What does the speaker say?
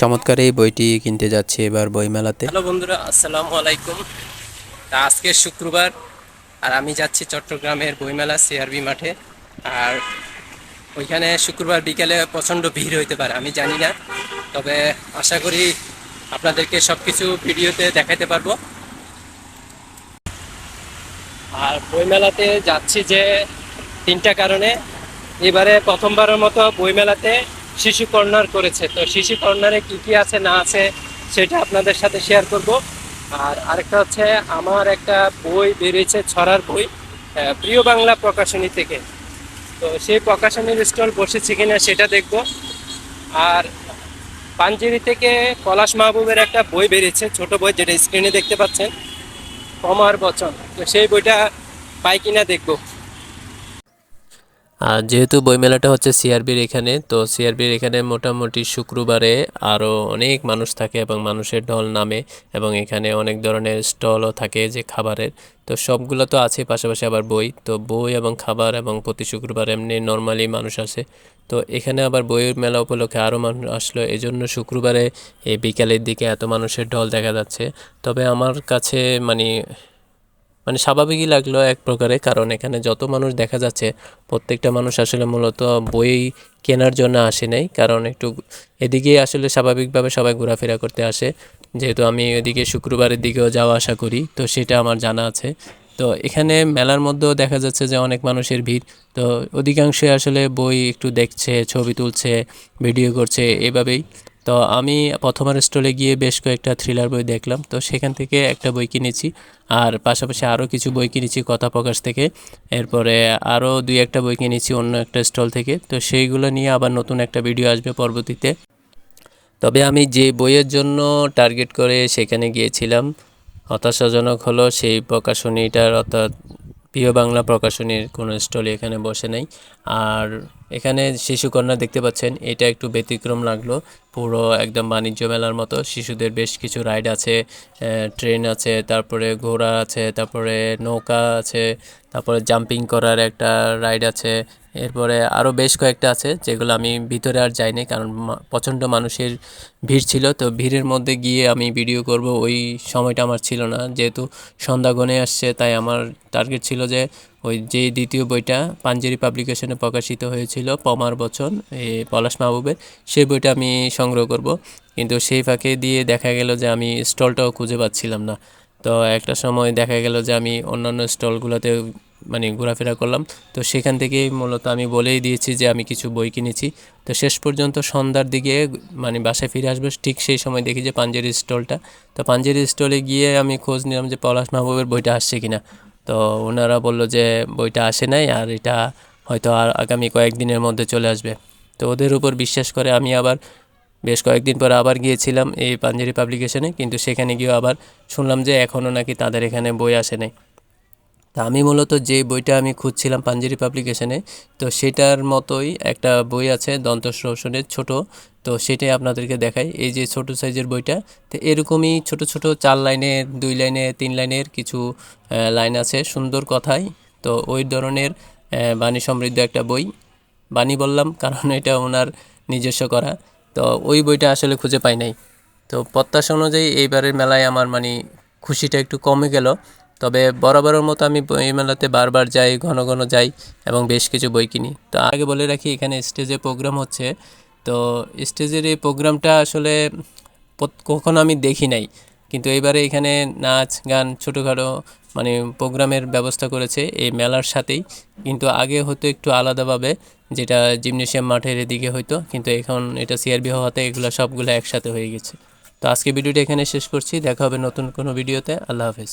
চমৎকার এই বইটি কিনতে যাচ্ছি এবার বইমেলাতে। হ্যালো বন্ধুরা, আসসালামু আলাইকুম। তা আজকে শুক্রবার, আর আমি যাচ্ছি চট্টগ্রামের বইমেলা সিআরবি মাঠে। আর ওইখানে শুক্রবার বিকেলে প্রচণ্ড ভিড় হইতে পারে, আমি জানি না। তবে আশা করি আপনাদেরকে সব কিছু ভিডিওতে দেখাতে পারব। আর বইমেলাতে যাচ্ছি যে তিনটা কারণে। এবারে প্রথমবারের মতো বইমেলাতে শিশু কর্নার করেছে। তো শিশু কর্নারে কি কি আছে, না আছে, সেটা আপনাদের সাথে শেয়ার করব। আর আরেকটা হচ্ছে, আমার একটা বই বেরিয়েছে, ছড়ার বই প্রিয় বাংলা প্রকাশনী থেকে। তো সেই প্রকাশনীর স্টল বসেছে কিনা সেটা দেখব। আর পাঞ্জেরি থেকে পলাশ মাহবুবের একটা বই বেরিয়েছে, ছোট বই, যেটা স্ক্রিনে দেখতে পাচ্ছেন, কমার বচন। তো সেই বইটা পাই কিনা দেখব। আর যেহেতু বইমেলাটা হচ্ছে সিআরবির এখানে, তো সিআরবির এখানে মোটামুটি শুক্রবারে আরও অনেক মানুষ থাকে এবং মানুষের ঢল নামে এবং এখানে অনেক ধরনের স্টলও থাকে যে খাবারের। তো সবগুলো তো আছে পাশাপাশি আবার বই। তো বই এবং খাবার এবং প্রতি শুক্রবার এমনি নর্মালি মানুষ আসে। তো এখানে আবার বইয়ের মেলা উপলক্ষে আরও মানুষ আসলো। এই জন্য শুক্রবারে এই বিকালের দিকে এত মানুষের ঢল দেখা যাচ্ছে। তবে আমার কাছে মানে মানে স্বাভাবিকই লাগল এক প্রকারে। কারণ এখানে যত মানুষ দেখা যাচ্ছে, প্রত্যেকটা মানুষ আসলে মূলত বই কেনার জন্য আসে নাই। কারণ একটু এদিকে আসলে স্বাভাবিকভাবে সবাই ঘোরাফেরা করতে আসে। যেহেতু আমি এদিকে শুক্রবারের দিকেও যাওয়া আসা করি, তো সেটা আমার জানা আছে। তো এখানে মেলার মধ্যেও দেখা যাচ্ছে যে অনেক মানুষের ভিড়। তো অধিকাংশই আসলে বই একটু দেখছে, ছবি তুলছে, ভিডিও করছে, এভাবেই। তো আমি প্রথমার স্টলে গিয়ে বেশ কয়েকটা থ্রিলার বই দেখলাম। তো সেখান থেকে একটা বই কিনেছি আর পাশাপাশি আরও কিছু বই কিনেছি কথা প্রকাশ থেকে। এরপরে আরও দুই একটা বই কিনেছি অন্য একটা স্টল থেকে। তো সেইগুলো নিয়ে আবার নতুন একটা ভিডিও আসবে পরবর্তীতে। তবে আমি যে বইয়ের জন্য টার্গেট করে সেখানে গিয়েছিলাম, হতাশাজনক হলো সেই প্রকাশনীটার অর্থাৎ প্রিয় বাংলা প্রকাশনীর কোনো স্টলে এখানে বসে নাই। আর এখানে শিশুকন্যা দেখতে পাচ্ছেন, এটা একটু ব্যতিক্রম লাগল। পুরো একদম বাণিজ্য মেলার মতো। শিশুদের বেশ কিছু রাইড আছে ট্রেন আছে, তারপরে ঘোড়া আছে, তারপরে নৌকা আছে, তারপরে জাম্পিং করার একটা রাইড আছে। এরপরে আরও বেশ কয়েকটা আছে, যেগুলো আমি ভিতরে আর যাইনি, কারণ প্রচণ্ড মানুষের ভিড় ছিল। তো ভিড়ের মধ্যে গিয়ে আমি ভিডিও করব, ওই সময়টা আমার ছিল না। যেহেতু সন্ধ্যা গনে আসছে, তাই আমার টার্গেট ছিল যে ওই যে দ্বিতীয় বইটা পাঞ্জেরি পাবলিকেশনে প্রকাশিত হয়েছিল, পমার বচন পলাশ মাহবুবের সেই বইটা আমি সংগ্রহ করব। কিন্তু সেই ফাঁকে দিয়ে দেখা গেল যে আমি স্টলটাও খুঁজে পাচ্ছিলাম না। তো একটা সময় দেখা গেল যে আমি অন্যান্য স্টলগুলোতে মানে ঘোরাফেরা করলাম। তো সেখান থেকেই মূলত আমি বলেই দিয়েছি যে আমি কিছু বই কিনেছি। তো শেষ পর্যন্ত সন্ধ্যার দিকে মানে বাসায় ফিরে আসব, ঠিক সেই সময় দেখি যে পাঞ্জেরি স্টলটা। তো পাঞ্জেরি স্টলে গিয়ে আমি খোঁজ নিলাম যে পলাশ মাহবুবের বইটা আসছে কিনা। তো ওনারা বলল যে বইটা আসে নাই আর এটা হয়তো আর আগামী কয়েকদিনের মধ্যে চলে আসবে। তো ওদের উপর বিশ্বাস করে আমি আবার বেশ কয়েকদিন পর আবার গিয়েছিলাম এই পাঞ্জেরি পাবলিকেশনে কিন্তু সেখানে গিয়েও আবার শুনলাম যে এখনও নাকি তাদের এখানে বই আসে নাই। তা আমি মূলত যে বইটা আমি খুঁজছিলাম পাঞ্জেরি পাবলিকেশনে তো সেটার মতোই একটা বই আছে দন্ত রোশনের ছোট, তো সেটাই আপনাদেরকে দেখাই। এই যে ছোট সাইজের বইটা, তো এরকমই ছোট ছোট চার লাইনের দুই লাইনে, তিন লাইনের কিছু লাইন আছে সুন্দর কথায় তো ওই ধরনের বাণী সমৃদ্ধ একটা বই। বাণী বললাম কারণ এটা ওনার নিজস্ব করা, তো ওই বইটা আসলে খুঁজে পাই নাই। তো প্রত্যাশা অনুযায়ী এইবারের মেলায় আমার মানে খুশিটা একটু কমে গেল। তবে বরাবরের মতো আমি বই মেলাতে বারবার যাই, ঘন ঘন যাই এবং বেশ কিছু বই কিনি। তো আগে বলে রাখি, এখানে স্টেজে প্রোগ্রাম হচ্ছে। তো স্টেজের এই প্রোগ্রামটা আসলে কখনো আমি দেখি নাই। কিন্তু এবারে এখানে নাচ, গান, ছোটোখাটো মানে প্রোগ্রামের ব্যবস্থা করেছে এই মেলার সাথেই। কিন্তু আগে হতো একটু আলাদাভাবে, যেটা জিমনেশিয়াম মাঠের এদিকে হতো কিন্তু এখন এটা সিআরবি হওয়াতে এগুলো সবগুলো একসাথে হয়ে গেছে। তো আজকে ভিডিওটা এখানে শেষ করছি। দেখা হবে নতুন কোনো ভিডিওতে। আল্লাহ হাফেজ।